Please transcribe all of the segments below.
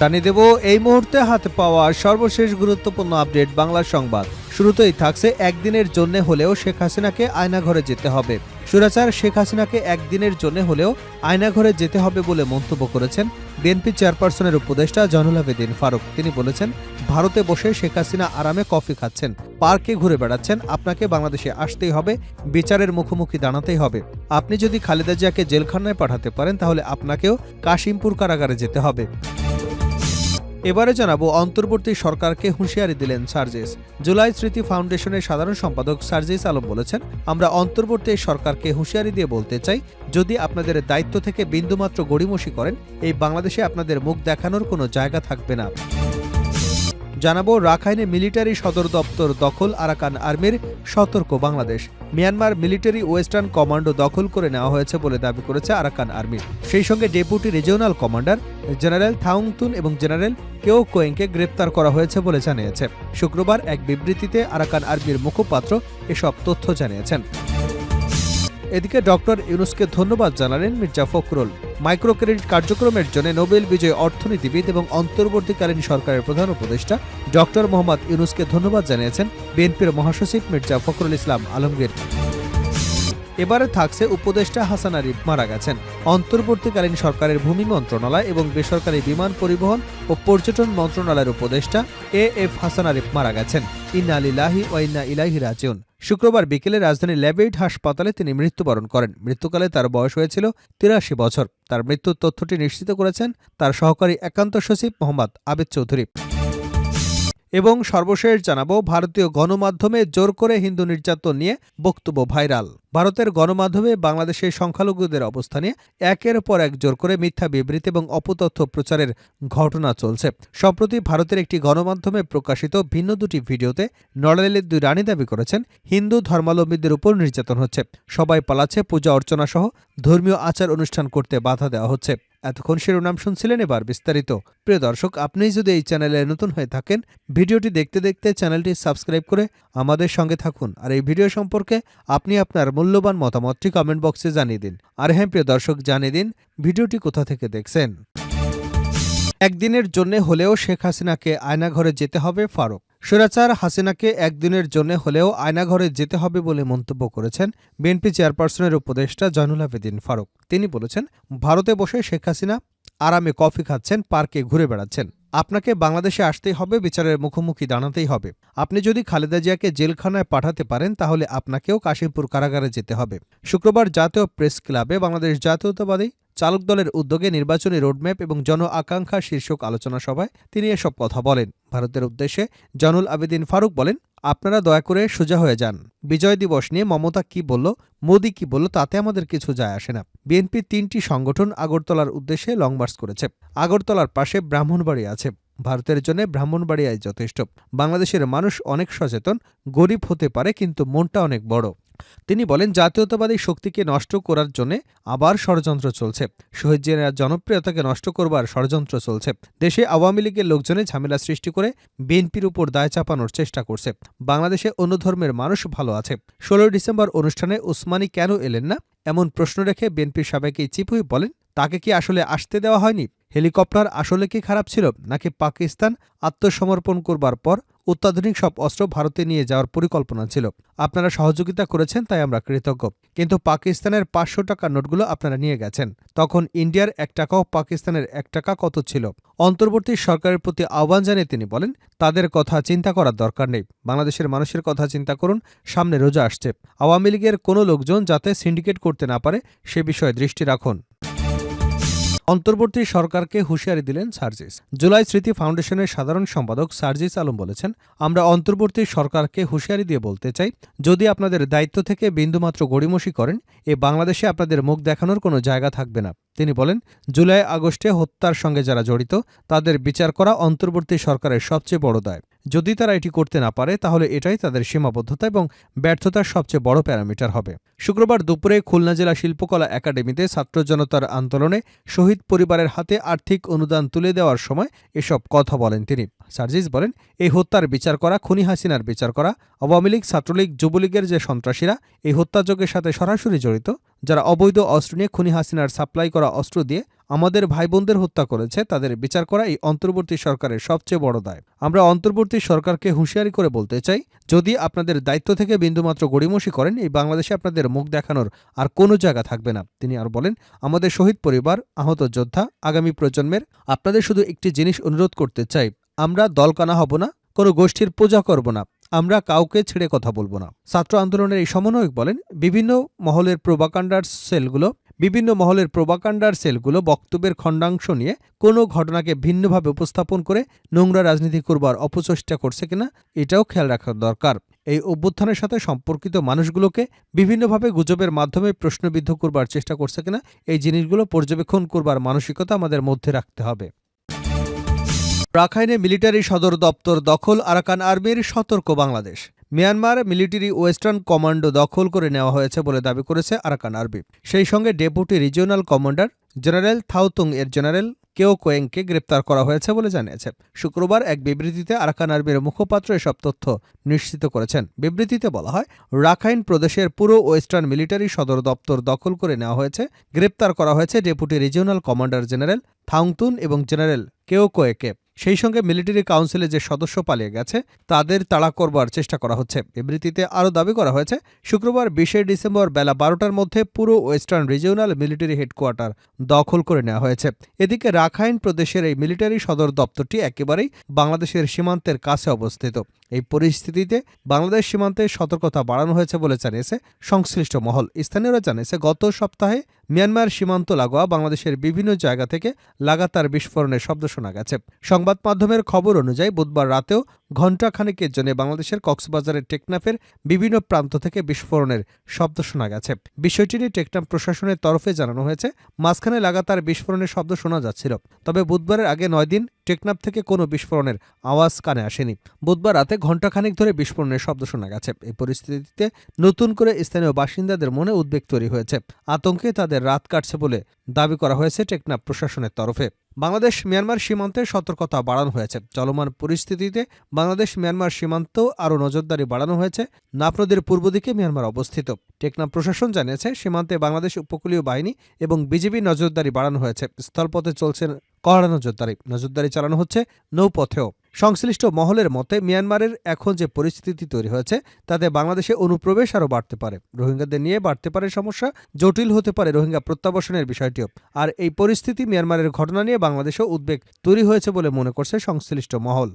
জানিয়ে দেব, এই মুহূর্তে হাতে পাওয়া সর্বশেষ গুরুত্বপূর্ণ আপডেট বাংলা সংবাদ। শুরুতেই থাকছে একদিনের জন্য হলেও শেখ হাসিনাকে আয়নাঘরে যেতে হবে। সুরাচার, শেখ হাসিনাকে একদিনের জন্য হলেও আয়নাঘরে যেতে হবে বলে মন্তব্য করেছেন বিএনপি চেয়ারপারসনের উপদেষ্টা জয়নুল আবেদিন ফারুক। তিনি বলেছেন, ভারতে বসে শেখ হাসিনা আরামে কফি খাচ্ছেন, পার্কে ঘুরে বেড়াচ্ছেন, আপনাকে বাংলাদেশে আসতেই হবে, বিচারের মুখোমুখি দাঁড়াতেই হবে। আপনি যদি খালেদা জিয়াকে জেলখানায় পাঠাতে পারেন, তাহলে আপনাকেও কাশিমপুর কারাগারে যেতে হবে। এবারে জানাব অন্তর্বর্তী সরকারকে হুঁশিয়ারি দিলেন সার্জিস। জুলাই স্মৃতি ফাউন্ডেশনের সাধারণ সম্পাদক সার্জিস আলম বলেছেন, আমরা অন্তর্বর্তী সরকারকে হুঁশিয়ারি দিয়ে বলতে চাই, যদি আপনাদের দায়িত্ব থেকে বিন্দুমাত্র গড়িমসি করেন, এই বাংলাদেশে আপনাদের মুখ দেখানোর কোনো জায়গা থাকবে না। জানাব, রাখাইনে মিলিটারি সদর দপ্তর দখল, আরাকান আর্মির সতর্ক Bangladesh. Myanmar military western commando দখল করে নেওয়া হয়েছে বলে দাবি করেছে আরাকান আর্মি। সেই সঙ্গে deputy regional commander general Thaung Tun এবং জেনারেল কেও কোয়েংকে গ্রেপ্তার করা হয়েছে বলে জানিয়েছে। শুক্রবার এক বিবৃতিতে আরাকান আর্মির মুখপাত্র এসব তথ্য জানিয়েছেন। এদিকে ডক্টর ইউনুসকে ধন্যবাদ জানালেন মির্জা ফখরুল। মাইক্রো ক্রেডিট কার্যক্রমের জন্য নোবেল বিজয়ী অর্থনীতিবিদ এবং অন্তর্বর্তীকালীন সরকারের প্রধান উপদেষ্টা ডক্টর মোহাম্মদ ইউনুসকে ধন্যবাদ জানিয়েছেন বিএনপির মহাসচিব মির্জা ফখরুল ইসলাম আলমগীর। এবারে থাকছে উপদেষ্টা হাসান আরিফ মারা গেছেন। অন্তর্বর্তীকালীন সরকারের ভূমি মন্ত্রণালয় এবং বেসরকারি বিমান পরিবহন ও পর্যটন মন্ত্রণালয়ের উপদেষ্টা এ এফ হাসান আরিফ মারা গেছেন। ইন্না আলিল্লাহি ও ইন্না ইলাহি রাজিউন। শুক্রবার বিকেলে রাজধানীর ল্যাবেইড হাসপাতালে তিনি মৃত্যুবরণ করেন। মৃত্যুকালে তার বয়স হয়েছিল তিরাশি বছর। তার মৃত্যুর তথ্যটি নিশ্চিত করেছেন তার সহকারী একান্ত সচিব মোহাম্মদ আবেদ চৌধুরী। এবং সর্বশেষ জানাব, ভারতীয় গণমাধ্যমে জোর করে হিন্দু নির্যাতন নিয়ে বক্তব্য ভাইরাল। ভারতের গণমাধ্যমে বাংলাদেশের সংখ্যালঘুদের অবস্থানে একের পর এক জোর করে মিথ্যা বিবৃতি এবং অপতথ্য প্রচারের ঘটনা চলছে। সম্প্রতি ভারতের একটি গণমাধ্যমে প্রকাশিত ভিন্ন দুটি ভিডিওতে নড়াইলের দুই রানী দাবি করেছেন, হিন্দু ধর্মাবলম্বীদের উপর নির্যাতন হচ্ছে। সবাই পালাচ্ছে, পূজা অর্চনা সহ ধর্মীয় আচার অনুষ্ঠান করতে বাধা দেওয়া হচ্ছে। এতক্ষণ শিরোনাম শুনছিলেন এবার বিস্তারিত। প্রিয় দর্শক, আপনি যদি এই চ্যানেলে নতুন হয়ে থাকেন, ভিডিওটি দেখতে দেখতে চ্যানেলটি সাবস্ক্রাইব করে আমাদের সঙ্গে থাকুন। আর এই ভিডিও সম্পর্কে আপনি আপনার মূল্যবান মতামতটি কমেন্ট বক্সে জানিয়ে দিন। আর হ্যাঁ প্রিয় দর্শক, জানিয়ে দিন, ভিডিওটি কোথা থেকে দেখছেন? একদিনের জন্য হলেও শেখ হাসিনাকে আয়নাঘরে যেতে হবে ফারুক। স্বৈরাচার হাসিনাকে একদিনের জন্য হলেও আয়নাঘরে যেতে হবে বলে মন্তব্য করেছেন বিএনপি চেয়ারপারসনের উপদেষ্টা জয়নুল আবেদিন ফারুক। তিনি বলেছেন, ভারতে বসে শেখ হাসিনা আরামে কফি খাচ্ছেন, পার্কে ঘুরে বেড়াচ্ছেন। আপনাকে বাংলাদেশে আসতেই হবে, বিচারের মুখোমুখি দাঁড়াতেই হবে। আপনি যদি খালেদা জিয়াকে জেলখানায় পাঠাতে পারেন, তাহলে আপনাকেও কাশিমপুর কারাগারে যেতে হবে। শুক্রবার জাতীয় প্রেস ক্লাবে বাংলাদেশ জাতীয়তাবাদী চালক দলের উদ্যোগে নির্বাচনী রোডম্যাপ এবং জন আকাঙ্ক্ষা শীর্ষক আলোচনা সভায় তিনি এসব কথা বলেন। ভারতের উদ্দেশ্যে জনুল আবেদিন ফারুক বলেন আপনারা দয়া করে সোজা হয়ে যান। বিজয় দিবস নিয়ে মমতা কি বলল, মোদি কি বলল, তাতে আমাদের কিছু যায় আসে না। বিএনপির তিনটি সংগঠন আগরতলার উদ্দেশ্যে লং মার্চ করেছে। আগরতলার পাশে ব্রাহ্মণবাড়ি আছে। ভারতের জন্য ব্রাহ্মণবাড়িয়ায় যথেষ্ট। বাংলাদেশের মানুষ অনেক সচেতন, গরিব হতে পারে, কিন্তু মনটা অনেক বড়। তিনি বলেন, জাতীয়তাবাদী শক্তিকে নষ্ট করার জন্য আবার ষড়যন্ত্র চলছে। শহীদ জিয়ার জনপ্রিয়তাকে নষ্ট করবার ষড়যন্ত্র চলছে। দেশে আওয়ামী লীগের লোকজনে ঝামেলা সৃষ্টি করে বিএনপির উপর দায় চাপানোর চেষ্টা করছে। বাংলাদেশে অন্য ধর্মের মানুষ ভালো আছে। ষোলোই ডিসেম্বর অনুষ্ঠানে উসমানী কেন এলেন না? এমন প্রশ্ন রেখে বিএনপির সাবেক চিপুই বলেন, তাকে কি আসলে আসতে দেওয়া হয়নি? হেলিকপ্টার আসলে কি খারাপ ছিল? নাকি পাকিস্তান আত্মসমর্পণ করবার পর অত্যাধুনিক সব অস্ত্র ভারতে নিয়ে যাওয়ার পরিকল্পনা ছিল। আপনারা সহযোগিতা করেছেন, তাই আমরা কৃতজ্ঞ। কিন্তু পাকিস্তানের পাঁচশো টাকার নোটগুলো আপনারা নিয়ে গেছেন। তখন ইন্ডিয়ার এক টাকাও পাকিস্তানের এক টাকা কত ছিল? অন্তর্বর্তী সরকারের প্রতি আহ্বান জানিয়ে তিনি বলেন, তাদের কথা চিন্তা করার দরকার নেই। বাংলাদেশের মানুষের কথা চিন্তা করুন, সামনে রোজা আসছে। আওয়ামী লীগের কোনো লোকজন যাতে সিন্ডিকেট করতে না পারে, সে বিষয়ে দৃষ্টি রাখুন। অন্তর্বর্তী সরকারকে হুঁশিয়ারি দিলেন সার্জিস। জুলাই স্মৃতি ফাউন্ডেশনের সাধারণ সম্পাদক সার্জিস আলম বলেছেন, আমরা অন্তর্বর্তী সরকারকে হুঁশিয়ারি দিয়ে বলতে চাই, যদি আপনাদের দায়িত্ব থেকে বিন্দুমাত্র গড়িমসি করেন, এ বাংলাদেশে আপনাদের মুখ দেখানোর কোনো জায়গা থাকবে না। তিনি বলেন, জুলাই আগস্টে হত্যার সঙ্গে যারা জড়িত, তাদের বিচার করা অন্তর্বর্তী সরকারের সবচেয়ে বড় দায়। যদি তারা এটি করতে না পারে, তাহলে এটাই তাদের সীমাবদ্ধতা এবং ব্যর্থতার সবচেয়ে বড় প্যারামিটার হবে। শুক্রবার দুপুরে খুলনা জেলা শিল্পকলা একাডেমিতে ছাত্র জনতার আন্দোলনে শহীদ পরিবারের হাতে আর্থিক অনুদান তুলে দেওয়ার সময় এসব কথা বলেন তিনি। সার্জিস বলেন, এই হত্যার বিচার করা, খুনি হাসিনার বিচার করা, আওয়ামী লীগ, ছাত্রলীগ, যুবলীগের যে সন্ত্রাসীরা, এই হত্যাযজ্ঞের সাথে সরাসরি জড়িত, যারা অবৈধ অস্ত্র নিয়ে খুনি হাসিনার সাপ্লাই করা অস্ত্র দিয়ে আমাদের ভাই বোনদের হত্যা করেছে, তাদের বিচার করা এই অন্তর্বর্তী সরকারের সবচেয়ে বড় দায়। আমরা অন্তর্বর্তী সরকারকে হুঁশিয়ারি করে বলতে চাই, যদি আপনাদের দায়িত্ব থেকে বিন্দুমাত্র গড়িমসি করেন, এই বাংলাদেশে আপনাদের মুখ দেখানোর আর কোনো জায়গা থাকবে না। তিনি আর বলেন, আমাদের শহীদ পরিবার, আহত যোদ্ধা, আগামী প্রজন্মের, আপনাদের শুধু একটি জিনিস অনুরোধ করতে চাই আমরা দলকানা হব না, কোনো গোষ্ঠীর পূজা করব না, আমরা কাউকে ছেড়ে কথা বলব না। ছাত্র আন্দোলনের এই সমন্বয়ক বলেন, বিভিন্ন মহলের প্রোবাকাণ্ডার সেলগুলো, বিভিন্ন মহলের প্রোবাকাণ্ডার সেলগুলো বক্তব্যের খণ্ডাংশ নিয়ে কোনো ঘটনাকে ভিন্নভাবে উপস্থাপন করে নোংরা রাজনীতি করবার অপচেষ্টা করছে কিনা, এটাও খেয়াল রাখা দরকার। এই অভ্যুত্থানের সাথে সম্পর্কিত মানুষগুলোকে বিভিন্নভাবে গুজবের মাধ্যমে প্রশ্নবিদ্ধ করবার চেষ্টা করছে কিনা, এই জিনিসগুলো পর্যবেক্ষণ করবার মানসিকতা আমাদের মধ্যে রাখতে হবে। রাখাইনে মিলিটারি সদর দপ্তর দখল, আরাকান আর্মির সতর্ক Bangladesh. Myanmar military western commando দখল করে নেওয়া হয়েছে বলে দাবি করেছে আরাকান আর্মি। সেই সঙ্গে ডেপুটি রিজিওনাল কমান্ডার জেনারেল থাউতুং এর জেনারেল কেও কোয়েংকে গ্রেপ্তার করা হয়েছে বলে জানিয়েছে। শুক্রবার এক বিবৃতিতে আরাকান আর্মির মুখপাত্র এসব তথ্য নিশ্চিত করেছেন। বিবৃতিতে বলা হয়, রাখাইন প্রদেশের পুরো ওয়েস্টার্ন মিলিটারি সদর দপ্তর দখল করে নেওয়া হয়েছে, গ্রেপ্তার করা হয়েছে deputy regional commander general Thaung Tun এবং জেনারেল কেও কোয়েকে। সেই সঙ্গে মিলিটারি কাউন্সিলে যে সদস্য পালিয়ে গেছে, তাদের তাড়া করবার চেষ্টা করা হচ্ছে। বিবৃতিতে আরও দাবি করা হয়েছে, শুক্রবার বিশে ডিসেম্বর বেলা বারোটার মধ্যে পুরো ওয়েস্টার্ন রিজিওনাল মিলিটারি হেডকোয়ার্টার দখল করে নেওয়া হয়েছে। এদিকে রাখাইন প্রদেশের এই মিলিটারি সদর দপ্তরটি একেবারেই বাংলাদেশের সীমান্তের কাছে অবস্থিত। এই পরিস্থিতিতে বাংলাদেশ সীমান্তে সতর্কতা বাড়ানো হয়েছে বলে জানিয়েছে সংশ্লিষ্ট মহল। স্থানীয়রা জানিয়েছে, গত সপ্তাহে মিয়ানমার সীমান্ত লাগোয়া বাংলাদেশের বিভিন্ন জায়গা থেকে লাগাতার বিস্ফোরণের শব্দ শোনা গেছে। সংবাদ মাধ্যমের খবর অনুযায়ী বুধবার রাতেও ঘণ্টাখানেকের জন্য বাংলাদেশের কক্সবাজারের টেকনাফের বিভিন্ন প্রান্ত থেকে বিস্ফোরণের শব্দ শোনা গেছে। বিষয়টি নিয়ে টেকনাফ প্রশাসনের তরফে জানানো হয়েছে, মাঝখানে লাগাতার বিস্ফোরণের শব্দ শোনা যাচ্ছিল। তবে বুধবারের আগে নয় দিন টেকনাফ থেকে কোনো বিস্ফোরণের আওয়াজ কানে আসেনি। বুধবার রাতে ঘণ্টাখানেক ধরে বিস্ফোরণের শব্দ শোনা গেছে। এই পরিস্থিতিতে নতুন করে স্থানীয় বাসিন্দাদের মনে উদ্বেগ তৈরি হয়েছে। আতঙ্কে তাদের রাত কাটছে বলে দাবি করা হয়েছে টেকনাফ প্রশাসনের তরফে। বাংলাদেশ মিয়ানমার সীমান্তে সতর্কতা বাড়ানো হয়েছে। চলমান পরিস্থিতিতে বাংলাদেশ মিয়ানমার সীমান্ত আরও নজরদারি বাড়ানো হয়েছে। নদীর পূর্ব দিকে মিয়ানমার অবস্থিত। টেকনাফ প্রশাসন জানিয়েছে, সীমান্তে বাংলাদেশ উপকূলীয় বাহিনী এবং বিজিবি নজরদারি বাড়ানো হয়েছে। স্থলপথে চলছে কড়া নজরদারি। নজরদারি চালানো হচ্ছে নৌপথেও। সংশ্লিষ্ট মহলের মতে, মিয়ানমারের এখন যে পরিস্থিতি তৈরি হয়েছে, তাতে বাংলাদেশে অনুপ্রবেশ আরও বাড়তে পারে। রোহিঙ্গাদের নিয়ে বাড়তে পারে সমস্যা, জটিল হতে পারে রোহিঙ্গা প্রত্যাবাসনের বিষয়টিও। আর এই পরিস্থিতি মিয়ানমারের ঘটনা নিয়ে বাংলাদেশেও উদ্বেগ তৈরি হয়েছে বলে মনে করছে সংশ্লিষ্ট মহল।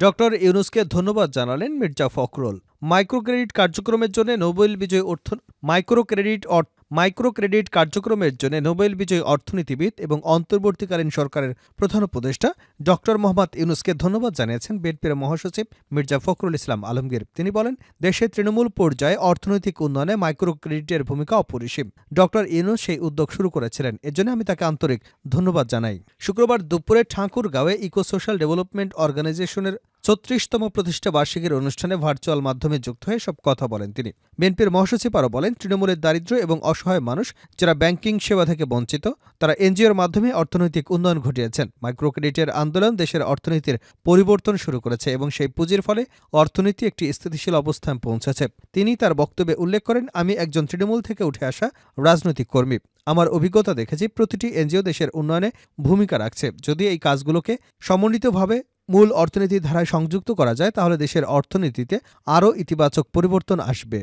ডক্টর ইউনুসকে ধন্যবাদ জানালেন মির্জা ফখরুল। মাইক্রো ক্রেডিট কার্যক্রমের জন্য নোবেল বিজয়ী অর্থ মাইক্রো ক্রেডিট অর্থ মাইক্রো ক্রেডিট কার্যক্রমের জন্য নোবেল বিজয়ী অর্থনীতিবিদ এবং অন্তর্বর্তীকালীন সরকারের প্রধান উপদেষ্টা ডক্টর মোহাম্মদ ইউনুসকে ধন্যবাদ জানিয়েছেন বিএনপির মহাসচিব মির্জা ফখরুল ইসলাম আলমগীর। তিনি বলেন দেশের তৃণমূল পর্যায়ে অর্থনৈতিক উন্নয়নে মাইক্রো ক্রেডিটের ভূমিকা অপরিসীম। ডক্টর ইউনুস সেই উদ্যোগ শুরু করেছিলেন, এজন্য আমি তাকে আন্তরিক ধন্যবাদ জানাই। শুক্রবার দুপুরে ঠাকুরগাঁওয়ে ইকো সোশ্যাল ডেভেলপমেন্ট অর্গানাইজেশনের ছত্রিশতম প্রতিষ্ঠা বার্ষিকীর অনুষ্ঠানে ভার্চুয়াল মাধ্যমে যুক্ত হয়ে সব কথা বলেন তিনি। বিএনপির মহাসচিব আরও বলেন, তৃণমূলের দারিদ্র্য এবং অসহায় মানুষ যারা ব্যাংকিং সেবা থেকে বঞ্চিত, তারা এনজিওর মাধ্যমে অর্থনৈতিক উন্নয়ন ঘটিয়েছেন। মাইক্রো ক্রেডিটের আন্দোলন দেশের অর্থনীতির পরিবর্তন শুরু করেছে এবং সেই পুঁজির ফলে অর্থনীতি একটি স্থিতিশীল অবস্থান পৌঁছেছে। তিনি তার বক্তব্যে উল্লেখ করেন, আমি একজন তৃণমূল থেকে উঠে আসা রাজনৈতিক কর্মী। আমার অভিজ্ঞতা দেখেছি, প্রতিটি এনজিও দেশের উন্নয়নে ভূমিকা রাখছে। যদি এই কাজগুলোকে সমন্বিতভাবে মূল অর্থনীতির ধারায় সংযুক্ত করা যায় তাহলে দেশের অর্থনীতিতে আরও ইতিবাচক পরিবর্তন আসবে।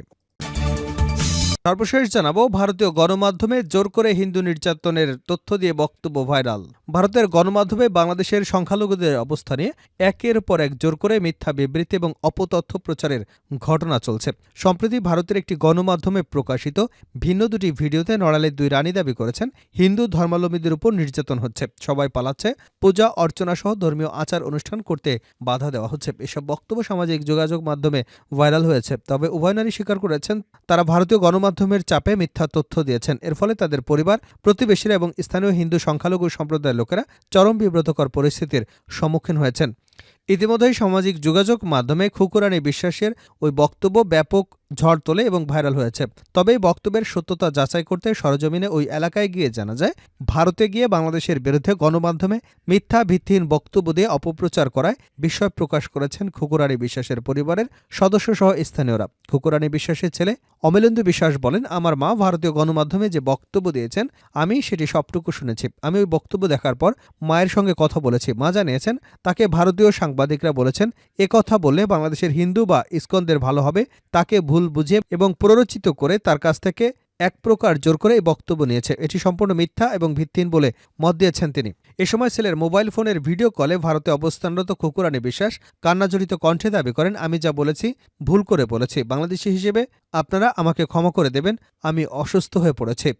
সর্বশেষ জানাব, ভারতীয় গণমাধ্যমে জোর করে হিন্দু নির্যাতনের তথ্য দিয়ে বক্তব্য ভাইরাল। ভারতের গণমাধ্যমে বাংলাদেশের সংখ্যালঘুদের অবস্থানে একের পর এক জোর করে মিথ্যা বিবৃতি এবং অপতথ্য প্রচারের ঘটনা চলছে। সম্প্রতি ভারতের একটি গণমাধ্যমে প্রকাশিত ভিন্ন দুটি ভিডিওতে নড়ালের দুই রানী দাবি করেছেন, হিন্দু ধর্মাবলম্বীদের উপর নির্যাতন হচ্ছে। সবাই পালাচ্ছে, পূজা অর্চনা সহ ধর্মীয় আচার অনুষ্ঠান করতে বাধা দেওয়া হচ্ছে। এসব বক্তব্য সামাজিক যোগাযোগ মাধ্যমে ভাইরাল হয়েছে। তবে উভয় নারী স্বীকার করেছেন, তারা ভারতীয় গণমাধ্যমের চাপে মিথ্যা তথ্য দিয়েছেন। এর ফলে তাদের পরিবার, প্রতিবেশীরা এবং স্থানীয় হিন্দু সংখ্যালঘু সম্প্রদায়ের লোকেরা চরম বিব্রতকর পরিস্থিতির সম্মুখীন হয়েছেন। ইতিমধ্যেই সামাজিক যোগাযোগ মাধ্যমে খুকুরানি বিশ্বাসের ওই বক্তব্য ব্যাপক ঝড় তোলে এবং ভাইরাল হয়েছে। তবে এই বক্তব্যের সত্যতা যাচাই করতে সরজমিনে ওই এলাকায় গিয়ে জানা যায়, ভারতে গিয়ে বাংলাদেশের বিরুদ্ধে গণমাধ্যমে মিথ্যা ভিত্তিহীন বক্তব্য দিয়ে অপপ্রচার করায় বিস্ময় প্রকাশ করেছেন খুকুরানী বিশ্বাসের পরিবারের সদস্যসহ স্থানীয়রা। খুকুরানী বিশ্বাসের ছেলে অমলেন্দু বিশ্বাস বলেন, আমার মা ভারতীয় গণমাধ্যমে যে বক্তব্য দিয়েছেন, আমি সেটি সবটুকু শুনেছি। আমি ওই বক্তব্য দেখার পর মায়ের সঙ্গে কথা বলেছি। মা জানিয়েছেন, তাকে ভারতীয় সাংবাদিকরা বলেছেন কথা বললে বাংলাদেশের হিন্দু বা ইস্কনদের ভালো হবে, তাকে ভুল বুঝিয়ে এবং প্ররোচিত করে তার কাছ থেকে এক প্রকার জোর করে এই বক্তব্য নিয়েছে। এটি সম্পূর্ণ মিথ্যা এবং ভিত্তিহীন বলে মত দিয়েছেন তিনি। এ সময় ছেলের মোবাইল ফোনের ভিডিও কলে ভারতে অবস্থানরত খুকুরানী বিশ্বাস কান্নাজড়িত কণ্ঠে দাবি করেন, আমি যা বলেছি, ভুল করে বলেছি। বাংলাদেশি হিসেবে আপনারা আমাকে ক্ষমা করে দেবেন। আমি অসুস্থ হয়ে পড়েছি।